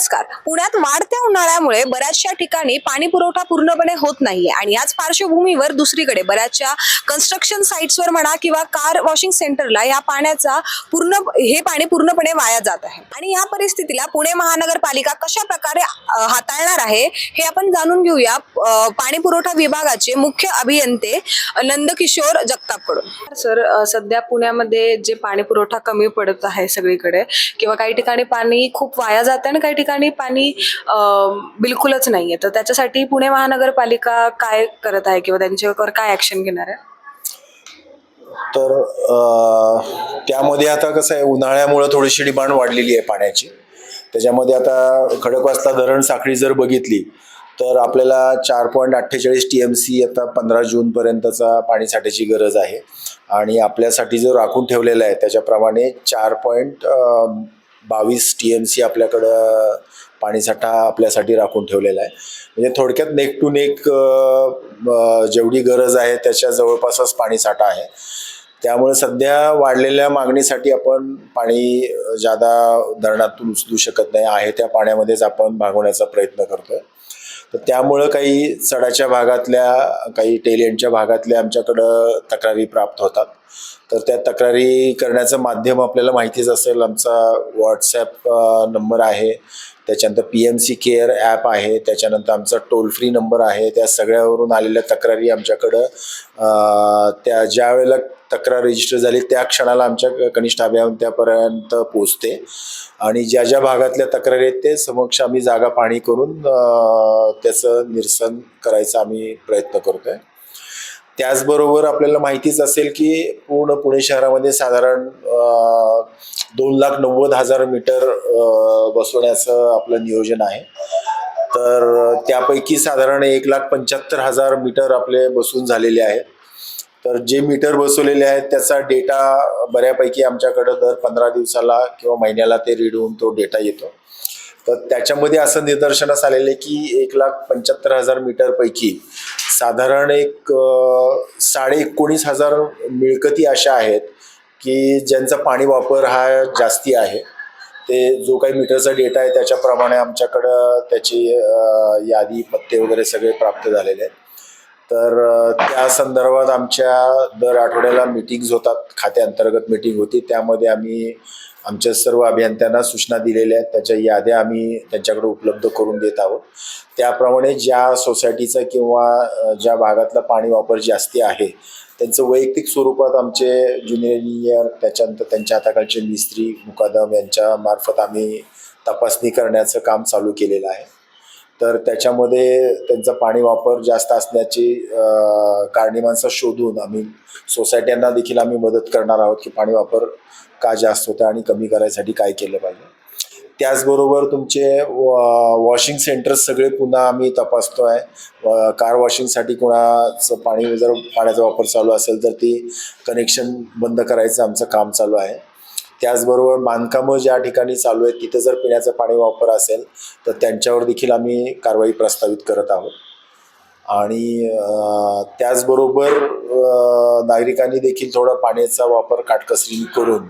नमस्कार. पुण्यात वाढत्या उन्हाळ्यामुळे बऱ्याचशा ठिकाणी पाणी पुरवठा पूर्णपणे होत नाहीये आणि याच पार्श्वभूमीवर दुसरीकडे बऱ्याचशा कन्स्ट्रक्शन साईट्सवर म्हणा किंवा कार वॉशिंग सेंटरला या पाण्याचा पूर्ण हे पाणी पूर्णपणे वाया जात आहे. आणि या परिस्थितीला पुणे महानगरपालिका कशा प्रकारे हाताळणार आहे हे आपण जाणून घेऊया पाणी पुरवठा विभागाचे मुख्य अभियंते नंदकिशोर जगतापकडून. सर सध्या पुण्यामध्ये जे पाणी पुरवठा कमी पडत आहे सगळीकडे किंवा काही ठिकाणी पाणी खूप वाया जाते आणि काही ठिकाणी पाणी बिलकुलच बिलकुलच नाहीये. तर त्याच्यासाठी पुणे महानगरपालिका काय करत आहे किंवा त्यांच्यावर काय ऍक्शन घेणार आहे? तर त्यामध्ये आता कसं आहे उन्हाळ्यामुळं थोडीशी डिमांड वाढलेली आहे पाण्याची. त्याच्यामध्ये आता खडकवासला धरण साखळी जर बघितली तर आपल्याला चार पॉईंट अठ्ठेचाळीस टी एम सी आता पंधरा जूनपर्यंतचा पाणीसाठ्याची गरज आहे. आणि आपल्यासाठी जो राखून ठेवलेला आहे त्याच्याप्रमाणे चार पॉईंट बावीस टी एम सी आपल्याकडं पाणीसाठा आपल्यासाठी राखून ठेवलेला आहे. म्हणजे थोडक्यात नेक टू नेक जेवढी गरज आहे त्याच्या जवळपासच पाणीसाठा आहे. त्यामुळे सध्या वाढलेल्या मागणीसाठी आपण पाणी जादा धरणातून उचलू शकत नाही आहे त्या पाण्यामध्येच आपण भागवण्याचा प्रयत्न करतोय. तर त्यामुळं काही सडाच्या भागातल्या काही टेलियनच्या भागातल्या आमच्याकडं तक्रारी प्राप्त होतात. तर त्या तक्रारी करण्याचं माध्यम आपल्याला माहितीच असेल आमचा व्हॉट्सॲप नंबर आहे. त्याच्यानंतर P M C care app आहे त्याच्यानंतर आमचा टोल फ्री नंबर आहे त्या सगळ्यावरून आलेल्या तक्रारी आमच्याकडं. त्या ज्या वेळेला तक्रार रजिस्टर झाली त्या क्षणाला आमच्या कनिष्ठ अभियंत्यापर्यंत पोचते आणि ज्या ज्या भागातल्या तक्रारी आहेत ते समक्ष आम्ही जागा पाणी करून त्याचं निरसन करायचा आम्ही प्रयत्न करतो आहे त्याचबरोबर आपल्याला माहितीच असेल की पूर्ण पुणे शहरामध्ये साधारण दोन लाख नव्वद हजार मीटर बसवण्याचं आपलं नियोजन आहे. तर त्यापैकी साधारण एक लाख पंच्याहत्तर हजार मीटर आपले बसून झालेले आहेत. तर जे मीटर बसवलेले आहेत त्याचा डेटा बऱ्यापैकी आमच्याकडं दर पंधरा दिवसाला किंवा महिन्याला ते रीड होऊन तो डेटा येतो. तर त्याच्यामध्ये असं निदर्शनास आलेलं आहे की एक लाख पंच्याहत्तर हजार मीटरपैकी साधारण एक साडे एकोणीस हजार मिळकती अशा आहेत की ज्यांचा पाणी वापर हा जास्ती आहे. ते जो काही मीटरचा डेटा आहे त्याच्याप्रमाणे आमच्याकडं त्याची यादी पत्ते वगैरे सगळे प्राप्त झालेले आहेत. तर त्या संदर्भात आमच्या दर आठवड्याला मीटिंग्ज होतात खात्याअंतर्गत मीटिंग होती. त्यामध्ये आम्ही आमच्या सर्व अभियंत्यांना सूचना दिलेल्या आहेत. त्याच्या याद्या आम्ही त्यांच्याकडे उपलब्ध करून देत आहोत. त्याप्रमाणे ज्या सोसायटीचं किंवा ज्या भागातला पाणी वापर जास्ती आहे त्यांचं वैयक्तिक स्वरूपात आमचे ज्युनियर इंजिनियर त्याच्यानंतर त्यांच्या हाताखालचे मिस्त्री मुकादम यांच्या मार्फत आम्ही तपासणी करण्याचं काम चालू केलेलं आहे. तर त्याच्यामध्ये त्यांचा पाणी वापर जास्त असण्याची कारणी माणसं शोधून आम्ही सोसायट्यांना देखील आम्ही मदत करणार आहोत की पाणी वापर का जास्त होतं आणि कमी करायसाठी काय केलं पाहिजे. त्याचबरोबर तुमचे वॉशिंग सेंटर्स सगळे पुन्हा आम्ही तपासतो आहे कार वॉशिंगसाठी कोणाचं पाणी जर पाण्याचा वापर चालू असेल तर ती कनेक्शन बंद करायचं आमचं काम चालू आहे. त्याचबरोबर बांधकामं ज्या ठिकाणी चालू आहेत तिथे जर पिण्याचं पाणी वापर असेल तर त्यांच्यावर देखील आम्ही कारवाई प्रस्तावित करत आहोत. आणि त्याचबरोबर नागरिकांनी देखील थोडा पाण्याचा वापर काटकसरीने करून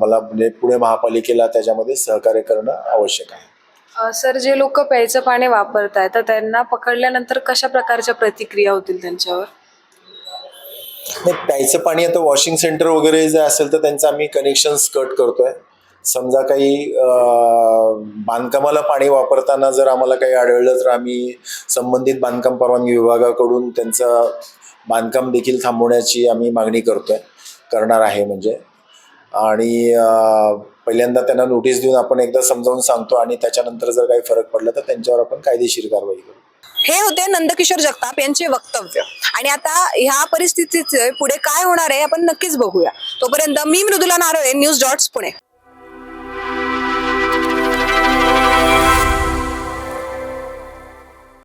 मला म्हणजे पुणे महापालिकेला त्याच्यामध्ये सहकार्य करणं आवश्यक आहे. सर जे लोक प्यायचं पाणी वापरत आहेत तर त्यांना पकडल्यानंतर कशा प्रकारच्या प्रतिक्रिया होतील त्यांच्यावर? नाही, प्यायचं पाणी आता वॉशिंग सेंटर वगैरे जे असेल तर त्यांचं आम्ही कनेक्शन्स कट करतोय. समजा काही बांधकामाला पाणी वापरताना जर आम्हाला काही आढळलं तर आम्ही संबंधित बांधकाम परवानगी विभागाकडून त्यांचं बांधकाम देखील थांबवण्याची आम्ही मागणी करतोय करणार आहे म्हणजे. आणि पहिल्यांदा त्यांना नोटीस देऊन आपण एकदा समजावून सांगतो आणि त्याच्यानंतर जर काही फरक पडला तर त्यांच्यावर आपण कायदेशीर कारवाई करू. हे होते नंदकिशोर जगताप यांचे वक्तव्य. आणि आता ह्या परिस्थितीचे पुढे काय होणार आहे आपण नक्कीच बघूया. तोपर्यंत मी मृदुला नारोळे न्यूज डॉट्स पुणे.